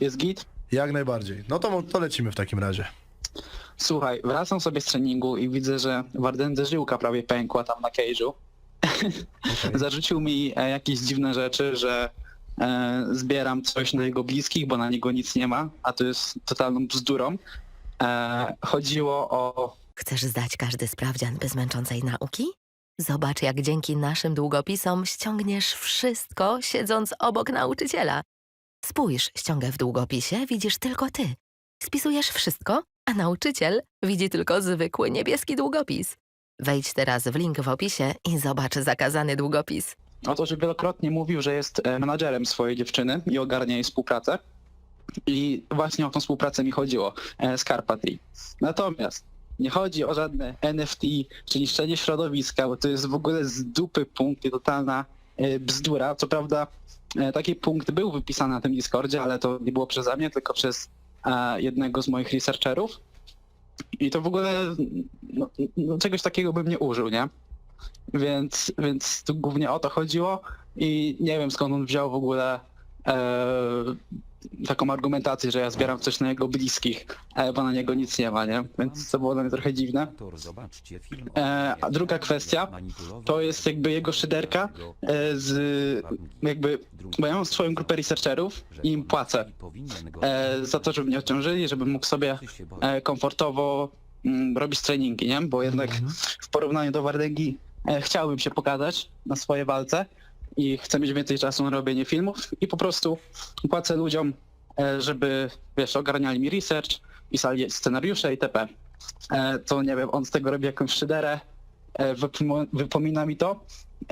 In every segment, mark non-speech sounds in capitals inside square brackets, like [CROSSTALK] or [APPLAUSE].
Jest git? Jak najbardziej. No to, to lecimy w takim razie. Słuchaj, wracam sobie z treningu i widzę, że Wardędze żyłka prawie pękła tam na cage'u. Okej. [LAUGHS] Zarzucił mi e, jakieś dziwne rzeczy, że e, zbieram coś na jego bliskich, bo na niego nic nie ma, a to jest totalną bzdurą. E, chodziło o Chcesz zdać każdy sprawdzian bez męczącej nauki? Zobacz, jak dzięki naszym długopisom ściągniesz wszystko, siedząc obok nauczyciela. Spójrz, ściągę w długopisie widzisz tylko ty. Spisujesz wszystko, a nauczyciel widzi tylko zwykły niebieski długopis. Wejdź teraz w link w opisie i zobacz zakazany długopis. o to, że wielokrotnie mówił, że jest e, menadżerem swojej dziewczyny i ogarnia jej współpracę. I właśnie o tą współpracę mi chodziło e, z Carpatry. Natomiast nie chodzi o żadne NFT czy niszczenie środowiska, bo to jest w ogóle z dupy punkt i totalna e, bzdura. Co prawda taki punkt był wypisany na tym Discordzie, ale to nie było przeze mnie, tylko przez e, jednego z moich researcherów. I to w ogóle no, no, czegoś takiego bym nie użył, nie? Więc, więc tu głównie o to chodziło i nie wiem skąd on wziął w ogóle e, taką argumentację, że ja zbieram coś na jego bliskich, bo na niego nic nie ma, nie? Więc to było dla mnie trochę dziwne. E, a druga kwestia to jest jakby jego szyderka e, z jakby, bo ja mam swoją grupę researcherów i im płacę e, za to, żeby mnie ociążyli, żebym mógł sobie e, komfortowo mm, robić treningi, nie? Bo jednak w porównaniu do Wardęgi e, chciałbym się pokazać na swojej walce i chcę mieć więcej czasu na robienie filmów i po prostu płacę ludziom, e, żeby, wiesz, ogarniali mi research, pisali scenariusze itp. E, to nie wiem, on z tego robi jakąś szyderę, e, wypom- wypomina mi to,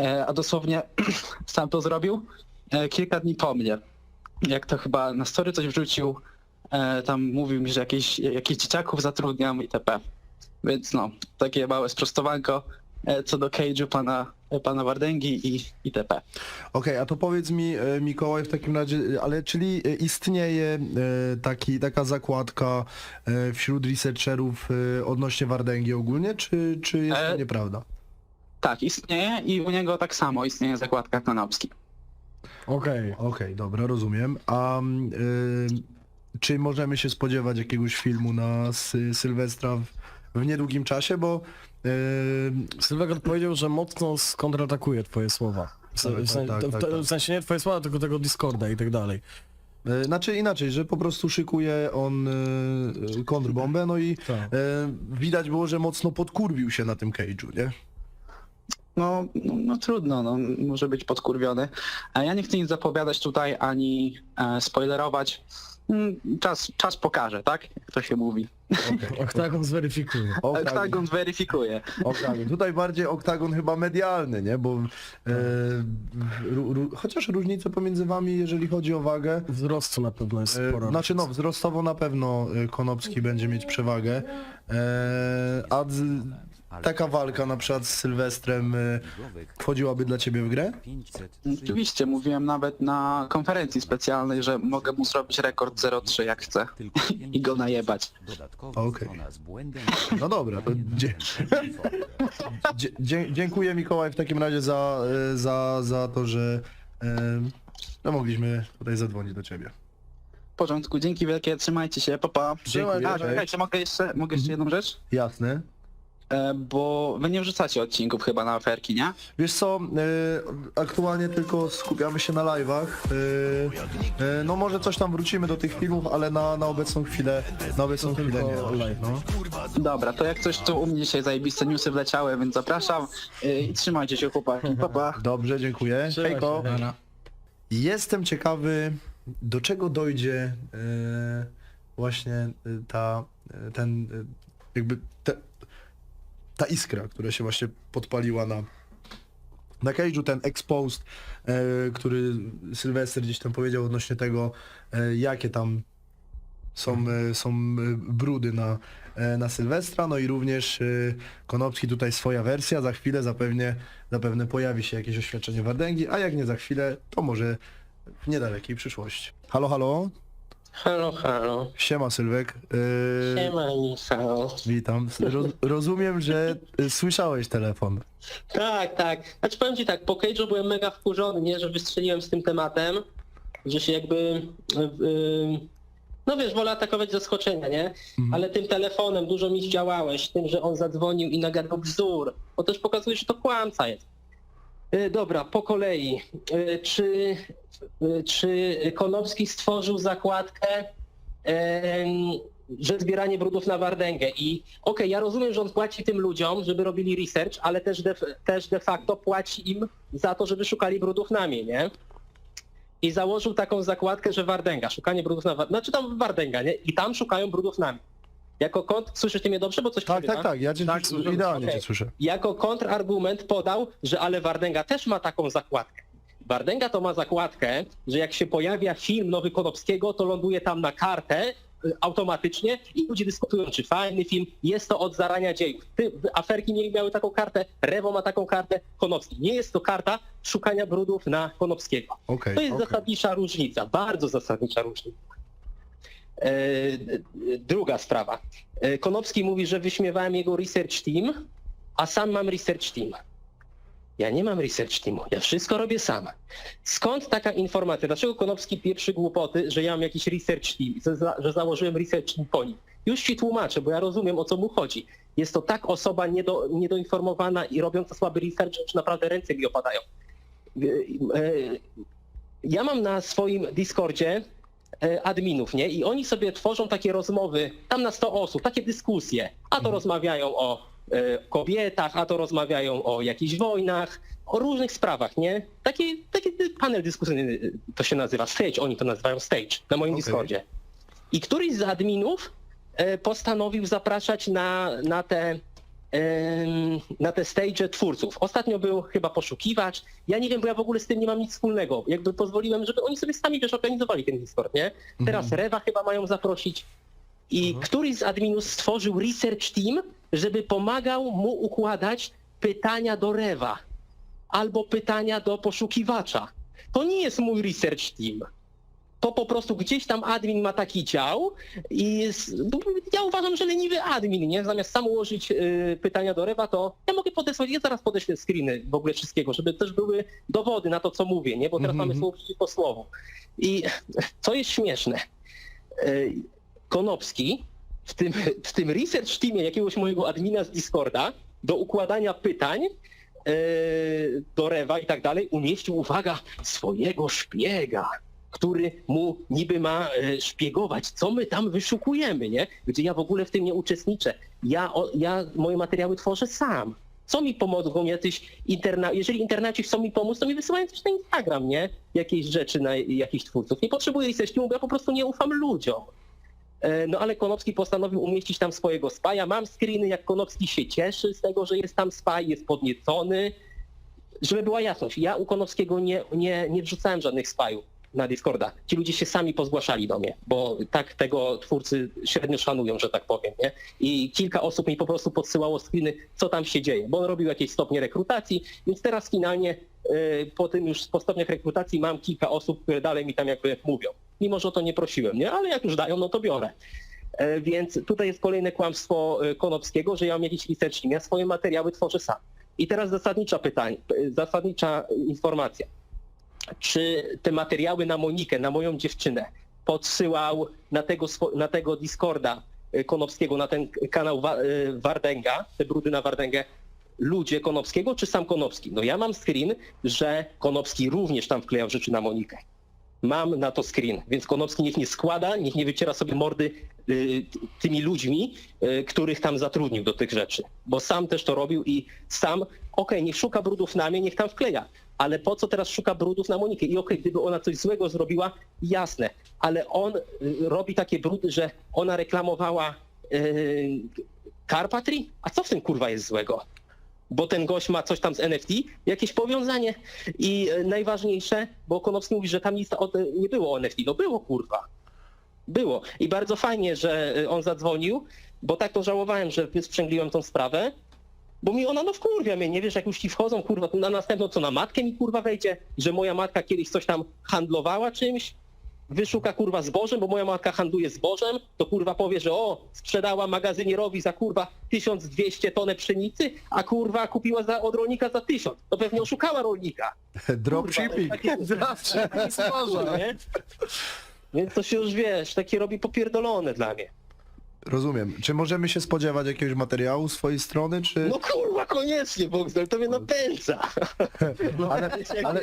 e, a dosłownie [CLEARS THROAT] sam to zrobił e, kilka dni po mnie. Jak to chyba na story coś wrzucił, e, tam mówił mi, że jakieś, jakichś dzieciaków zatrudniam itp. Więc no, takie małe sprostowanko e, co do cage'u pana, e, pana Wardęgi i itp. Okej, a to powiedz mi e, Mikołaj w takim razie, e, ale czyli e, istnieje e, taki, taka zakładka e, wśród researcherów e, odnośnie Wardęgi ogólnie, czy, czy jest to E, nieprawda? Tak, istnieje i u niego tak samo istnieje zakładka Konopski. Okej, okej, dobra, rozumiem. A mm, y, czy możemy się spodziewać jakiegoś filmu na sy Sylwestra w, w niedługim czasie, bo y, Sylwek odpowiedział, że mocno skontratakuje twoje słowa. W, Tak, w, sen- tak, w, tak, te- tak. w sensie nie twoje słowa, tylko tego Discorda i tak dalej. y, znaczy inaczej, że po prostu szykuje on y, kontrbombę, no i Tak. widać było, że mocno podkurwił się na tym cage'u, nie? No, no, no trudno, no, może być podkurwiony. A ja nie chcę nic zapowiadać tutaj ani e, spoilerować. Mm, Czas, czas pokaże, tak? Jak to się mówi. Oktagon zweryfikuje. [LAUGHS] Oktagon. Oktagon weryfikuje. Oktagon. Tutaj bardziej oktagon chyba medialny, nie? Bo e, ru, ru, chociaż różnice pomiędzy wami, jeżeli chodzi o wagę, Wzrostu na pewno jest E, spora. Znaczy no, wzrostowo na pewno e, Konopski będzie mieć przewagę, e, a z, taka walka na przykład z Sylwestrem e, wchodziłaby dla ciebie w grę? Oczywiście, mówiłem nawet na konferencji specjalnej, że mogę mu zrobić rekord 0,3 jak chcę. [LAUGHS] I go najebać. Okej. No dobra, to dzie, dzie, dzie, dziękuję Mikołaj w takim razie za, e, za, za to, że e, no, mogliśmy tutaj zadzwonić do ciebie. W porządku, dzięki wielkie, trzymajcie się, papa. Dziękuję, A, cześć. czekajcie, mogę jeszcze, mogę jeszcze jedną rzecz? Jasne. E, bo wy nie wrzucacie odcinków chyba na aferki, nie? Wiesz co, e, aktualnie tylko skupiamy się na live'ach. E, e, no może coś tam wrócimy do tych filmów, ale na, na obecną chwilę, na obecną chwilę nie. tylko live. No. Dobra, to jak coś, to u mnie dzisiaj zajebiste newsy wleciały, więc zapraszam y, i trzymajcie się chłopaki, pa pa. [LAUGHS] Dobrze, dziękuję. Hejko. się. Jestem ciekawy, do czego dojdzie e, właśnie e, ta, e, ten, e, jakby te, ta iskra, która się właśnie podpaliła na, na cage'u, ten exposed, e, który Sylwester gdzieś tam powiedział odnośnie tego, e, jakie tam są, e, są e, brudy na, e, na Sylwestra, no i również e, Konopski tutaj swoja wersja, za chwilę zapewne, zapewne pojawi się jakieś oświadczenie Wardęgi, a jak nie za chwilę, to może w niedalekiej przyszłości. Halo, halo, Halo, halo. siema Sylwek. E, Siema, Michał. Witam. Roz, rozumiem, że e, słyszałeś telefon. Tak, tak. Znaczy powiem ci tak, po Cage'u byłem mega wkurzony, nie, że wystrzeliłem z tym tematem. że się jakby, y, no wiesz, wolę atakować z zaskoczenia, nie? Mhm. Ale tym telefonem dużo mi zdziałałeś, tym, że on zadzwonił i nagadał bzdur, bo też pokazuje, że to kłamca jest. Y, Dobra, po kolei. Y, Czy, y, czy Konopski stworzył zakładkę, że zbieranie brudów na Wardęgę i okej, ja rozumiem, że on płaci tym ludziom, żeby robili research, ale też de, też de facto płaci im za to, żeby szukali brudów na mnie, nie? I założył taką zakładkę, że Wardęga, szukanie brudów na Wardęga, znaczy tam Wardęga, nie? I tam szukają brudów na mnie. Jako kont, słyszycie mnie dobrze, bo coś Tak, tak, tak, ja cię Tak, słyszę. idealnie Okej. cię słyszę. jako kontrargument podał, że ale Wardęga też ma taką zakładkę. Wardęga to ma zakładkę, że jak się pojawia film nowy Konopskiego, to ląduje tam na kartę y, automatycznie i ludzie dyskutują, czy fajny film, jest to od zarania dziejów. Ty, aferki nie miały taką kartę, Rewo ma taką kartę, Konopski. Nie jest to karta szukania brudów na Konopskiego. Okej, To jest okej. zasadnicza różnica, bardzo zasadnicza różnica. E, Druga sprawa. E, Konopski mówi, że wyśmiewałem jego research team, a sam mam research team. Ja nie mam research teamu, ja wszystko robię sam. Skąd taka informacja? Dlaczego Konopski pieprzy głupoty, że ja mam jakiś research team, że, za- że założyłem research team po nim? Już ci tłumaczę, bo ja rozumiem o co mu chodzi. Jest to tak osoba niedo, niedoinformowana i robiąca słaby research, że naprawdę ręce mi opadają. E, e, ja mam na swoim Discordzie e, adminów, nie? I oni sobie tworzą takie rozmowy, tam na 100 osób, takie dyskusje. A to rozmawiają o kobietach, a to rozmawiają o jakichś wojnach, o różnych sprawach, nie? Taki, taki panel dyskusyjny e, to się nazywa, stage, oni to nazywają stage na moim Okej. Discordzie. I któryś z adminów e, postanowił zapraszać na, na te na te stage twórców. Ostatnio był chyba poszukiwacz. Ja nie wiem, bo ja w ogóle z tym nie mam nic wspólnego. Jakby pozwoliłem, żeby oni sobie sami wiesz, organizowali ten Discord, nie? Teraz Rewa chyba mają zaprosić. I któryś z adminów stworzył research team, żeby pomagał mu układać pytania do Rewa albo pytania do poszukiwacza. To nie jest mój research team. To po prostu gdzieś tam admin ma taki dział i jest, ja uważam, że leniwy admin, nie? Zamiast sam ułożyć y, pytania do Rewa, to ja mogę podesłać, ja zaraz podeślę screeny w ogóle wszystkiego, żeby też były dowody na to, co mówię, nie? Bo teraz Mhm. mamy słowo przeciwko słowu. I co jest śmieszne, y, Konopski w tym, w tym research teamie jakiegoś mojego admina z Discorda do układania pytań y, do Rewa i tak dalej umieścił, uwaga, swojego szpiega który mu niby ma e, szpiegować, co my tam wyszukujemy, nie? Gdzie ja w ogóle w tym nie uczestniczę. Ja, o, ja moje materiały tworzę sam. Co mi pomogą jacyś interna... Jeżeli internaci chcą mi pomóc, to mi wysyłają coś na Instagram, nie? Jakieś rzeczy na jakichś twórców. Nie potrzebuję teamu, bo ja po prostu nie ufam ludziom. E, No ale Konopski postanowił umieścić tam swojego spaja. Mam screeny, jak Konopski się cieszy z tego, że jest tam spaj, jest podniecony. Żeby była jasność, ja u Konopskiego nie, nie, nie wrzucałem żadnych spajów na Discorda. Ci ludzie się sami pozgłaszali do mnie, bo tak tego twórcy średnio szanują, że tak powiem, nie? I kilka osób mi po prostu podsyłało screeny, co tam się dzieje, bo on robił jakieś stopnie rekrutacji, więc teraz finalnie po tym już po stopniach rekrutacji mam kilka osób, które dalej mi tam jakby mówią. Mimo, że o to nie prosiłem, nie? Ale jak już dają, no to biorę. E, Więc tutaj jest kolejne kłamstwo e, Konopskiego, że ja mam jakiś team. Ja swoje materiały tworzę sam. I teraz zasadnicza pytanie, e, zasadnicza informacja. Czy te materiały na Monikę, na moją dziewczynę podsyłał na tego, na tego Discorda Konopskiego, na ten kanał Wa- Wardęga, te brudy na Wardęgę, ludzie Konopskiego czy sam Konopski? No ja mam screen, że Konopski również tam wklejał rzeczy na Monikę. Mam na to screen, więc Konopski niech nie składa, niech nie wyciera sobie mordy y, tymi ludźmi, y, których tam zatrudnił do tych rzeczy. Bo sam też to robił i sam, okej, niech szuka brudów na mnie, niech tam wkleja. Ale po co teraz szuka brudów na Monikę? I okej, gdyby ona coś złego zrobiła, jasne. Ale on y, robi takie brudy, że ona reklamowała y, Carpatry? A co w tym kurwa jest złego? Bo ten gość ma coś tam z NFT, jakieś powiązanie. I e, najważniejsze, bo Konowski mówi, że tam nic nie było o NFT. No było, kurwa. Było. I bardzo fajnie, że e, on zadzwonił, bo tak to żałowałem, że wysprzęgliłem tą sprawę, bo mi ona no wkurwia mnie, nie wiesz, jak już ci wchodzą, kurwa, na następną co na matkę mi kurwa wejdzie, że moja matka kiedyś coś tam handlowała czymś. Wyszuka kurwa zbożem, bo moja matka handluje zbożem, to kurwa powie, że o, sprzedała magazynierowi za kurwa 1200 tonę pszenicy, a kurwa kupiła za, od rolnika za 1000. To pewnie oszukała rolnika. [LAUGHS] Dropshipping. Stwarza. [LAUGHS] nie? Więc to się już wiesz, takie robi popierdolone dla mnie. Rozumiem. Czy możemy się spodziewać jakiegoś materiału z twojej strony, czy... No kurwa, koniecznie, Boxdel, to mnie napędza. [LAUGHS] Ale, ale,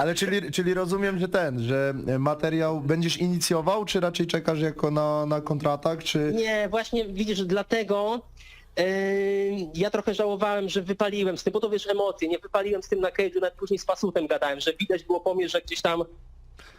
ale czyli, czyli rozumiem, że ten, że materiał będziesz inicjował, czy raczej czekasz jako na, na kontratak, czy... Nie, właśnie widzisz, dlatego yy, ja trochę żałowałem, że wypaliłem z tym, bo to wiesz, emocje, nie wypaliłem z tym na cage'u, nawet później z pasutem gadałem, że widać było po mnie, że gdzieś tam,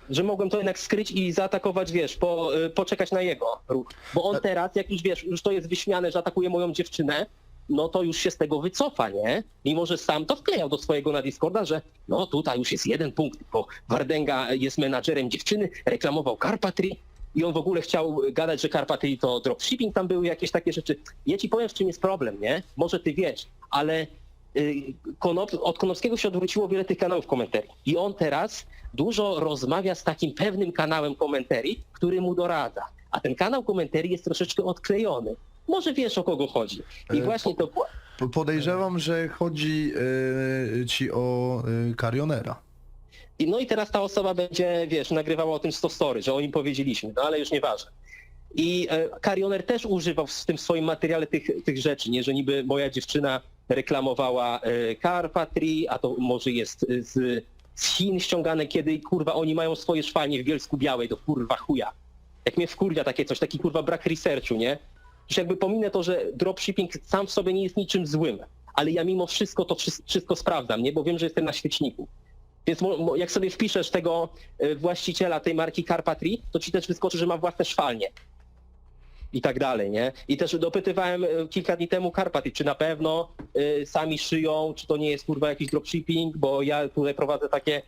że mogłem to jednak skryć i zaatakować, wiesz, po, yy, poczekać na jego ruch. Bo on teraz, jak już wiesz, już to jest wyśmiane, że atakuje moją dziewczynę, no to już się z tego wycofa, nie? Mimo, że sam to wklejał do swojego na Discorda, że no tutaj już jest jeden punkt, bo Wardenga jest menadżerem dziewczyny, reklamował Carpatry i on w ogóle chciał gadać, że Carpatry to dropshipping, tam były jakieś takie rzeczy. Ja ci powiem, w czym jest problem, nie? Może ty wiesz, ale y, Konop, od Konopskiego się odwróciło wiele tych kanałów komentarii. I on teraz dużo rozmawia z takim pewnym kanałem komentarii, który mu doradza. A ten kanał komentarii jest troszeczkę odklejony. Może wiesz, o kogo chodzi. I E, właśnie to... Po- Podejrzewam, że chodzi e, ci o e, Karionera. I no i teraz ta osoba będzie, wiesz, nagrywała o tym 100 story, że o nim powiedzieliśmy, no ale już nieważne. I e, Karioner też używał w tym swoim materiale tych, tych rzeczy, nie, że niby moja dziewczyna reklamowała e, Carpatry, a to może jest e, z, z Chin ściągane, kiedy kurwa oni mają swoje szwalnie w Bielsku Białej, to kurwa chuja. Jak mnie wkurwia takie coś, taki kurwa brak researchu, nie? Już jakby pominę to, że dropshipping sam w sobie nie jest niczym złym, ale ja mimo wszystko to wszy- wszystko sprawdzam, nie? Bo wiem, że jestem na świeczniku. Więc jak sobie wpiszesz tego e, właściciela tej marki Carpatry, to ci też wyskoczy, że ma własne szwalnie. I tak dalej, nie? I też dopytywałem e, kilka dni temu Carpatry, czy na pewno e, sami szyją, czy to nie jest kurwa jakiś dropshipping, bo ja tutaj prowadzę takie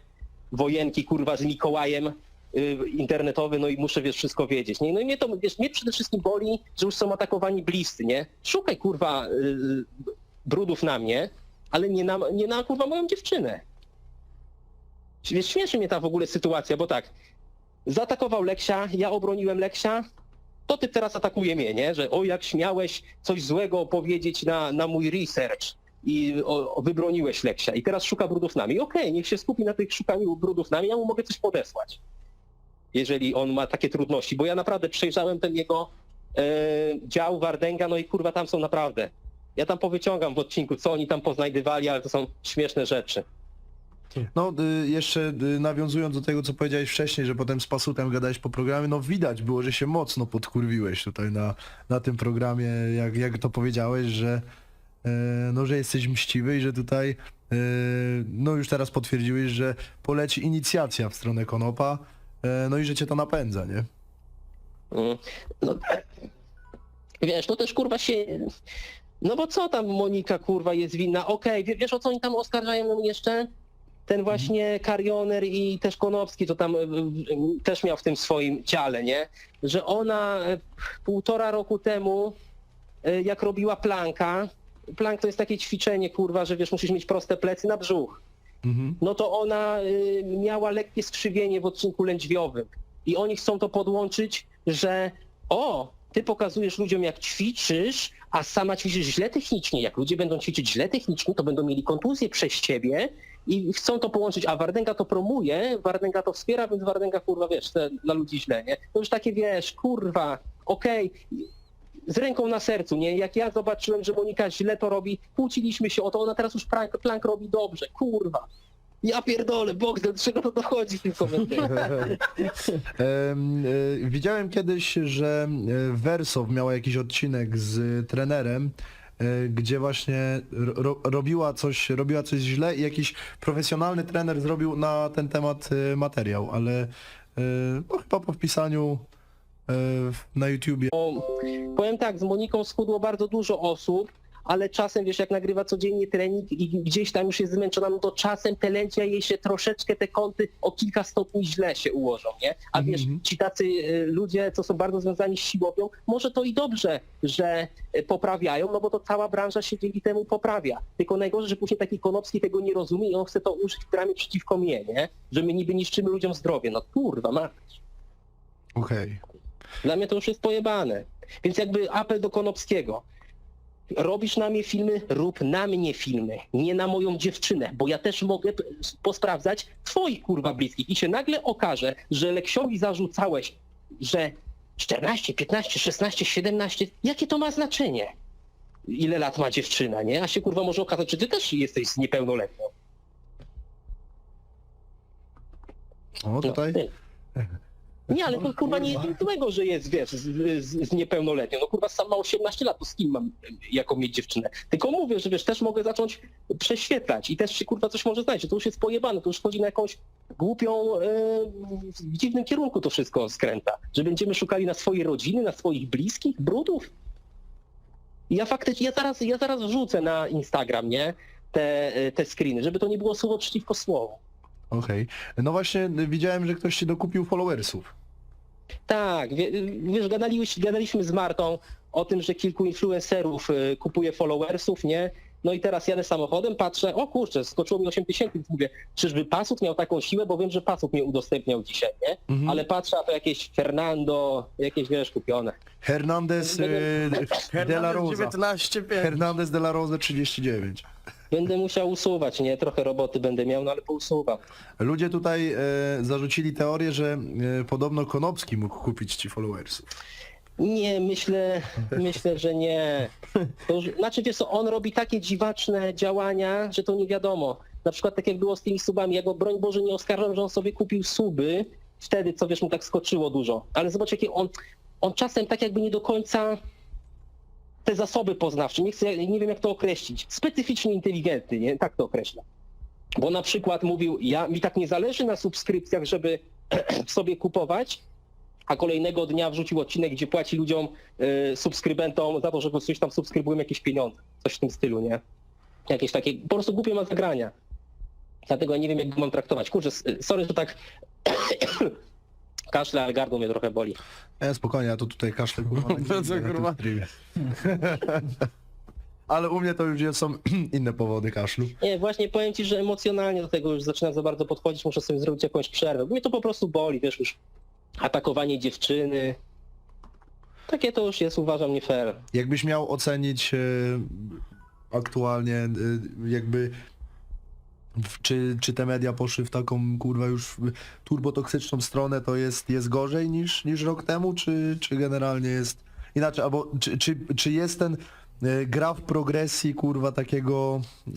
wojenki kurwa z Mikołajem internetowy, no i muszę wiesz wszystko wiedzieć. Nie? No i mnie to wiesz, mnie przede wszystkim boli, że już są atakowani bliscy, nie? Szukaj kurwa y, brudów na mnie, ale nie na, nie na kurwa moją dziewczynę. Wiesz, śmieszy mnie ta w ogóle sytuacja, bo tak, zaatakował Leksia, ja obroniłem Leksia, to ty teraz atakuje mnie, nie? Że o jak śmiałeś coś złego powiedzieć na, na mój research i o, o, wybroniłeś Leksia i teraz szuka brudów nami. Okej, niech się skupi na tych szukaniu brudów nami, ja mu mogę coś podesłać. Jeżeli on ma takie trudności, bo ja naprawdę przejrzałem ten jego e, dział Wardenga, no i kurwa tam są naprawdę. Ja tam powyciągam w odcinku, co oni tam poznajdywali, ale to są śmieszne rzeczy. No, y, jeszcze y, nawiązując do tego, co powiedziałeś wcześniej, że potem z Pasutem gadałeś po programie, no widać było, że się mocno podkurwiłeś tutaj na, na tym programie, jak, jak to powiedziałeś, że e, no, że jesteś mściwy i że tutaj e, no już teraz potwierdziłeś, że poleci inicjacja w stronę Konopa, e, no i że cię to napędza, nie? Mm. No, wiesz, to też kurwa się... No bo co tam Monika kurwa jest winna? Okej, wie- wiesz o co oni tam oskarżają ją jeszcze? Ten właśnie Karioner i też Konopski to tam y, y, też miał w tym swoim ciele, nie? Że ona y, półtora roku temu, y, jak robiła planka, plank to jest takie ćwiczenie, kurwa, że wiesz, musisz mieć proste plecy na brzuch Mhm. no to ona y, miała lekkie skrzywienie w odcinku lędźwiowym. I oni chcą to podłączyć, że o, ty pokazujesz ludziom jak ćwiczysz, a sama ćwiczysz źle technicznie. Jak ludzie będą ćwiczyć źle technicznie, to będą mieli kontuzję przez ciebie i chcą to połączyć, a Wardenga to promuje, Wardenga to wspiera, więc Wardenga kurwa wiesz, te, dla ludzi źle, nie? To już takie wiesz, kurwa, okej, z ręką na sercu, nie? Jak ja zobaczyłem, że Monika źle to robi, kłóciliśmy się o to, ona teraz już plank, plank robi dobrze, kurwa. Ja pierdolę, Bóg, do czego to dochodzi w tym [LAUGHS] e, Widziałem kiedyś, że e, Wersow miała jakiś odcinek z trenerem, e, gdzie właśnie ro, robiła, coś, robiła coś źle i jakiś profesjonalny trener zrobił na ten temat materiał, ale no, chyba po wpisaniu na YouTubie Bo, powiem tak, z Moniką schudło bardzo dużo osób, ale czasem, wiesz, jak nagrywa codziennie trening i gdzieś tam już jest zmęczona, no to czasem te lęcia jej się troszeczkę te kąty o kilka stopni źle się ułożą, nie? A wiesz, Mhm. ci tacy y, ludzie, co są bardzo związani z siłownią, może to i dobrze, że y, poprawiają, no bo to cała branża się dzięki temu poprawia. Tylko najgorzej, że później taki Konopski tego nie rozumie i on chce to użyć w przeciwko mnie, nie? Że my niby niszczymy ludziom zdrowie. No kurwa, ma. Okej. Dla mnie to już jest pojebane. Więc jakby apel do Konopskiego. Robisz na mnie filmy, rób na mnie filmy, nie na moją dziewczynę, bo ja też mogę p- posprawdzać twoich kurwa bliskich i się nagle okaże, że Leksiowi zarzucałeś, że 14, 15, 16, 17, jakie to ma znaczenie? Ile lat ma dziewczyna, nie? A się kurwa może okazać, że ty też jesteś z niepełnoletnią. O, No, tutaj. ty. Nie, ale to kurwa nie jest nic złego, że jest, wiesz, z, z, z niepełnoletnią. No kurwa sam ma 18 lat, to z kim mam jaką mieć dziewczynę? Tylko mówię, że wiesz, też mogę zacząć prześwietlać i też się kurwa coś może znaleźć. To już jest pojebane, to już chodzi na jakąś głupią, e, w dziwnym kierunku to wszystko skręta. Że będziemy szukali na swojej rodziny, na swoich bliskich, brudów. Ja faktycznie, ja zaraz, ja zaraz wrzucę na Instagram, nie? Te, te screeny, żeby to nie było słowo przeciwko słowu. Okej. No właśnie widziałem, że ktoś ci dokupił followersów. Tak, wie, wiesz, gadaliśmy, gadaliśmy z Martą o tym, że kilku influencerów y, kupuje followersów, nie? No i teraz jadę samochodem, patrzę, o kurczę, skoczyło mi 8 tysięcy, mówię, czyżby Pasut miał taką siłę, bo wiem, że Pasut mnie udostępniał dzisiaj, nie? Mhm. Ale patrzę, a to jakieś Fernando, jakieś, wiesz, kupione. Hernandez y, de la Rosa. 19, Hernandez de la Rosa 39. Będę musiał usuwać, nie? Trochę roboty będę miał, no ale pousuwam. Ludzie tutaj e, zarzucili teorię, że e, podobno Konopski mógł kupić ci followersów. Nie, myślę, myślę, że nie. To już, znaczy wiesz co, on robi takie dziwaczne działania, że to nie wiadomo. Na przykład tak jak było z tymi subami, ja go broń Boże nie oskarżam, że on sobie kupił suby, wtedy co wiesz mu tak skoczyło dużo. Ale zobacz jakie on, on czasem tak jakby nie do końca te zasoby poznawcze, nie chcę, nie wiem jak to określić, specyficznie inteligentny, nie? Tak to określę. Bo na przykład mówił, ja mi tak nie zależy na subskrypcjach, żeby [CLEARS THROAT] sobie kupować, a kolejnego dnia wrzucił odcinek, gdzie płaci ludziom, y, subskrybentom za to, że coś tam subskrybują jakieś pieniądze. Coś w tym stylu, nie? Jakieś takie, po prostu głupie ma zagrania. Dlatego ja nie wiem, jak go mam traktować. Kurczę, sorry, że tak [CLEARS THROAT] kaszle, ale gardło mnie trochę boli. E, spokojnie, ja to tutaj kaszlę kurwa. [LAUGHS] na Co, na tym kurwa? streamie. [LAUGHS] Ale u mnie to już są [CLEARS THROAT] inne powody kaszlu. Nie, właśnie powiem ci, że emocjonalnie do tego już zaczynam za bardzo podchodzić, muszę sobie zrobić jakąś przerwę. Mnie to po prostu boli, wiesz, już atakowanie dziewczyny. Takie to już jest, uważam, nie fair. Jakbyś miał ocenić e, aktualnie e, jakby czy, czy te media poszły w taką kurwa już turbotoksyczną stronę, to jest, jest gorzej niż, niż rok temu, czy, czy generalnie jest inaczej, albo czy, czy, czy jest ten e, gra w progresji kurwa takiego, e,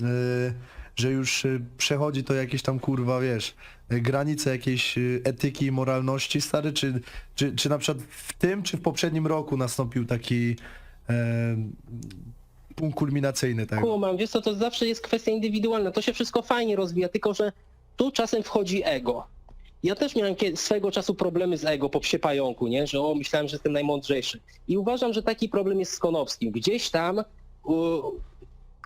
że już e, przechodzi to jakieś tam kurwa, wiesz, granice jakiejś etyki i moralności, stary, czy, czy, czy na przykład w tym, czy w poprzednim roku nastąpił taki punkt kulminacyjny tego? Kumam, wiesz co, to zawsze jest kwestia indywidualna. To się wszystko fajnie rozwija, tylko że tu czasem wchodzi ego. Ja też miałem swego czasu problemy z ego po psie pająku, nie? Że o, myślałem, że jestem najmądrzejszy. I uważam, że taki problem jest z Konowskim. Gdzieś tam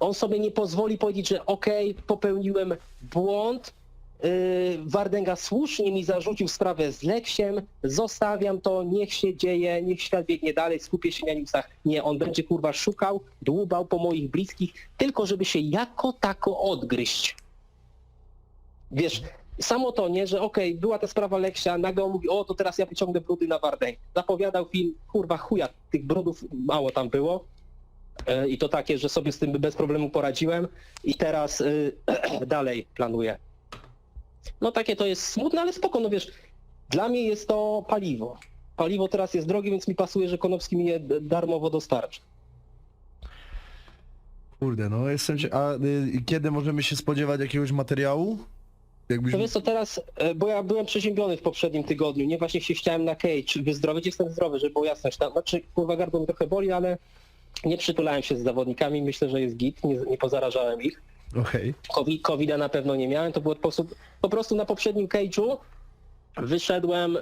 on sobie nie pozwoli powiedzieć, że okej, popełniłem błąd, yy, Wardenga słusznie mi zarzucił sprawę z Leksiem, zostawiam to, niech się dzieje, niech świat biegnie dalej, skupię się na newsach. Nie, on będzie kurwa szukał, dłubał po moich bliskich, tylko żeby się jako tako odgryźć. Wiesz, samo to, nie, że okej, była ta sprawa Leksia, nagle on mówi, o, to teraz ja wyciągnę brudy na Wardenga. Zapowiadał film, kurwa chuja, tych brudów mało tam było. E, I to takie, że sobie z tym bez problemu poradziłem i teraz y, [CLEARS THROAT] dalej planuję. No takie to jest smutne, ale spoko, no wiesz, dla mnie jest to paliwo. Paliwo teraz jest drogie, więc mi pasuje, że Konopski mi je darmowo dostarczy. Kurde, no jestem cie... A y, kiedy możemy się spodziewać jakiegoś materiału? Jakbyś... To wiesz co, teraz, e, bo ja byłem przeziębiony w poprzednim tygodniu, nie? Właśnie się chciałem na cage wyzdrowić, jestem zdrowy, żeby było jasność. Tam, znaczy, kurwa, gardło mi trochę boli, ale nie przytulałem się z zawodnikami, myślę, że jest git, nie, nie pozarażałem ich. Okej. COVID, COVID-a na pewno nie miałem, to było po prostu, po prostu na poprzednim cage'u wyszedłem y,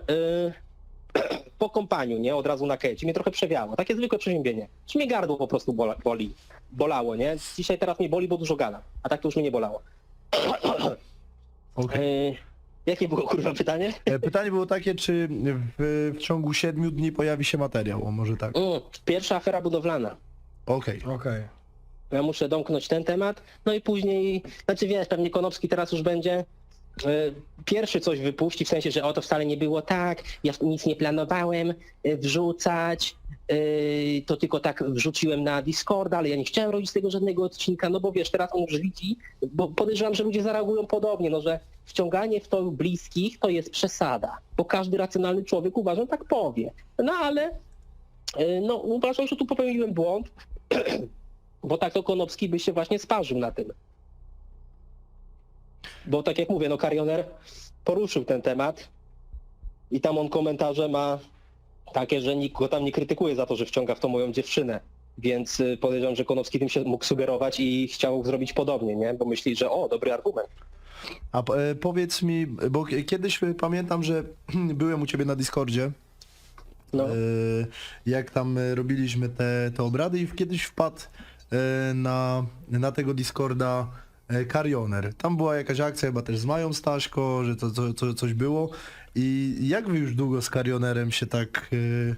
[CLEARS THROAT] po kompaniu, nie? Od razu na kęci. Mnie trochę przewiało. Takie zwykłe przeziębienie. Czy mnie gardło po prostu bola, boli. Bolało, nie? Dzisiaj teraz mnie boli, bo dużo gadam. A tak to już mnie nie bolało. Okej. E, jakie było kurwa pytanie? E, Pytanie było takie, czy w, w ciągu siedmiu dni pojawi się materiał, o może tak. Mm, pierwsza afera budowlana. Okej. Okej. Ja muszę domknąć ten temat, no i później, znaczy wiesz, pewnie Konopski teraz już będzie e, pierwszy coś wypuści, w sensie, że o to wcale nie było tak, ja nic nie planowałem e, wrzucać, e, to tylko tak wrzuciłem na Discorda, ale ja nie chciałem robić z tego żadnego odcinka, no bo wiesz, teraz on już widzi, bo podejrzewam, że ludzie zareagują podobnie, no że wciąganie w to bliskich to jest przesada, bo każdy racjonalny człowiek uważam tak powie. No ale no uważam, że tu popełniłem błąd, [CLEARS THROAT] bo tak to Konopski by się właśnie sparzył na tym. Bo tak jak mówię, no Karioner poruszył ten temat i tam on komentarze ma takie, że nikt go tam nie krytykuje za to, że wciąga w to moją dziewczynę. Więc y, podejrzewam, że Konopski tym się mógł sugerować i chciał zrobić podobnie, nie? Bo myśli, że o, dobry argument. A e, powiedz mi, bo kiedyś e, pamiętam, że [CLEARS THROAT] byłem u ciebie na Discordzie, No. e, jak tam e, robiliśmy te, te obrady i kiedyś wpadł na, na tego Discorda e, Karioner. Tam była jakaś akcja chyba też z Mają Staśko, że to, to, to coś było. I jak wy już długo z Karionerem się tak e,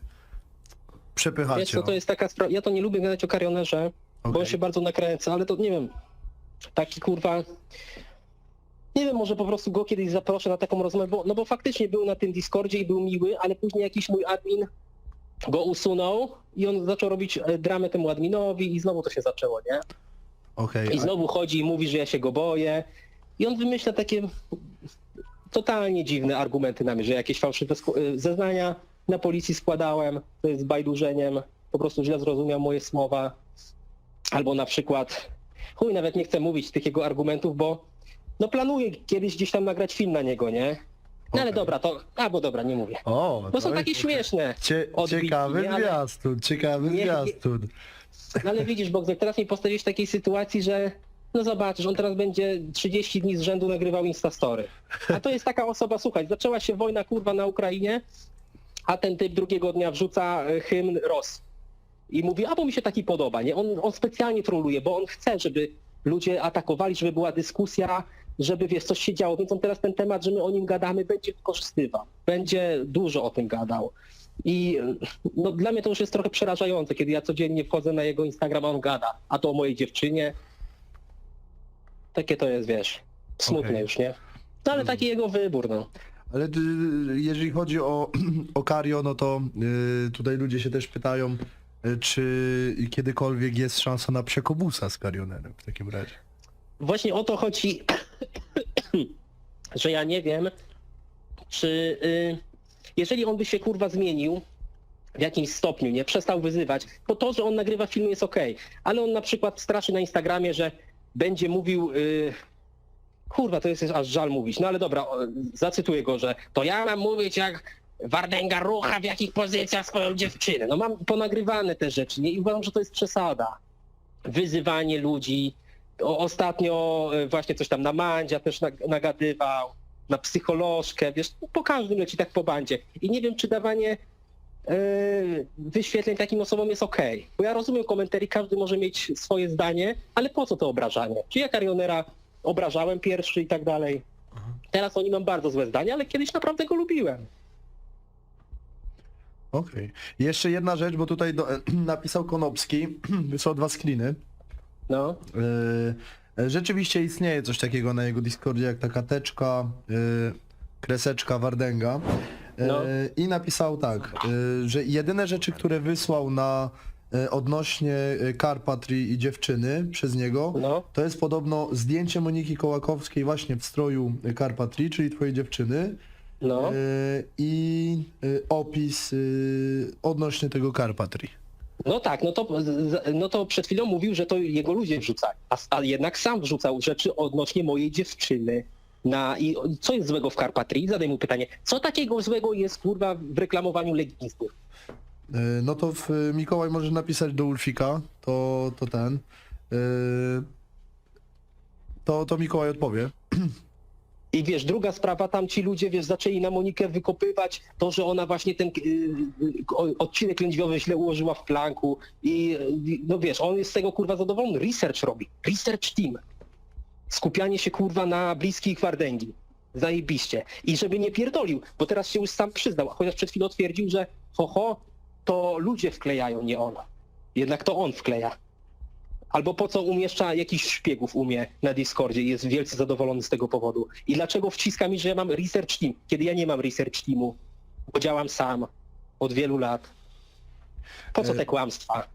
przepychacie? Wiesz co, to jest taka sprawa, ja to nie lubię gadać o Karionerze, bo on się bardzo nakręca, ale to nie wiem, taki kurwa, nie wiem, może po prostu go kiedyś zaproszę na taką rozmowę, bo, no bo faktycznie był na tym Discordzie i był miły, ale później jakiś mój admin go usunął i on zaczął robić e, dramę temu adminowi i znowu to się zaczęło, nie? Okej, I znowu chodzi i mówi, że ja się go boję i on wymyśla takie totalnie dziwne argumenty na mnie, że jakieś fałszywe y, zeznania na policji składałem, to jest bajdurzeniem, po prostu źle zrozumiał moje słowa. Albo na przykład, chuj, nawet nie chcę mówić tych jego argumentów, bo no planuję kiedyś gdzieś tam nagrać film na niego, nie? No ale dobra, to, albo dobra, nie mówię. O, Bo to są jest- takie śmieszne. Cie, odbitki, ciekawy nie? Ale- zwiastun, ciekawy Nie- zwiastun. No ale widzisz, Bogdan, teraz mnie postawiłeś w takiej sytuacji, że no zobaczysz, on teraz będzie 30 dni z rzędu nagrywał Instastory. A to jest taka osoba, słuchaj, zaczęła się wojna kurwa na Ukrainie, a ten typ drugiego dnia wrzuca e, hymn Ros. I mówi, a bo mi się taki podoba, nie? On, on specjalnie troluje, bo on chce, żeby ludzie atakowali, żeby była dyskusja, żeby wiesz, coś się działo, więc on teraz ten temat, że my o nim gadamy, będzie wykorzystywał. Będzie dużo o tym gadał. I no, dla mnie to już jest trochę przerażające, kiedy ja codziennie wchodzę na jego Instagram, a on gada, a to o mojej dziewczynie. Takie to jest, wiesz, smutne Okej. już, nie? No ale taki jego wybór, no. Ale y, jeżeli chodzi o, [CLEARS THROAT] o Kario, no to y, tutaj ludzie się też pytają, y, czy kiedykolwiek jest szansa na psiekobusa z Karionerem w takim razie. Właśnie o to chodzi, [COUGHS] że ja nie wiem, czy y, jeżeli on by się kurwa zmienił w jakimś stopniu, nie przestał wyzywać, bo to, że on nagrywa film jest okej, ale on na przykład straszy na Instagramie, że będzie mówił, y, kurwa, to jest aż żal mówić, no ale dobra, o, zacytuję go, że to ja mam mówić jak Wardęga rucha w jakich pozycjach swoją dziewczynę. No mam ponagrywane te rzeczy, nie? I uważam, że to jest przesada. Wyzywanie ludzi, o, ostatnio e, właśnie coś tam na Mandzia też nag- nagadywał, na psycholożkę, wiesz, po każdym leci tak po bandzie. I nie wiem, czy dawanie e, wyświetleń takim osobom jest okej. Bo ja rozumiem komentarii, każdy może mieć swoje zdanie, ale po co to obrażanie? Czy ja Karionera obrażałem pierwszy i tak dalej? Teraz o nim mam bardzo złe zdanie, ale kiedyś naprawdę go lubiłem. Okej. Jeszcze jedna rzecz, bo tutaj do, [CLEARS THROAT] napisał Konopski, [CLEARS THROAT] wysłał dwa screeny. No, Y, rzeczywiście istnieje coś takiego na jego Discordzie, jak taka teczka, y, kreseczka Wardęga. Y, No. I napisał tak, że jedyne rzeczy, które wysłał na odnośnie y, Karpatrii i dziewczyny przez niego, no, To jest podobno zdjęcie Moniki Kołakowskiej właśnie w stroju Karpatrii, czyli twojej dziewczyny no. e, i opis odnośnie tego Karpatrii. No tak, no to, no to przed chwilą mówił, że to jego ludzie wrzucali, a, a jednak sam wrzucał rzeczy odnośnie mojej dziewczyny. Na, I co jest złego w Karpatrii? Zadaj mu pytanie, co takiego złego jest kurwa w reklamowaniu legistów? E, No to w, Mikołaj może napisać do Ulfika, to, to ten. e, To, to Mikołaj odpowie. [CLEARS THROAT] I wiesz, druga sprawa, tam ci ludzie, wiesz, zaczęli na Monikę wykopywać to, że ona właśnie ten y, y, odcinek lędźwiowy źle ułożyła w planku i y, no wiesz, on jest z tego kurwa zadowolony, research robi, research team. Skupianie się kurwa na bliskich Wardęgi. Zajebiście. I żeby nie pierdolił, bo teraz się już sam przyznał, a chociaż przed chwilą twierdził, że ho, ho, to ludzie wklejają, nie on. Jednak to on wkleja. Albo po co umieszcza jakichś szpiegów umie na Discordzie i jest wielce zadowolony z tego powodu. I dlaczego wciska mi, że ja mam research team, kiedy ja nie mam research teamu, bo działam sam od wielu lat. Po co E, te kłamstwa?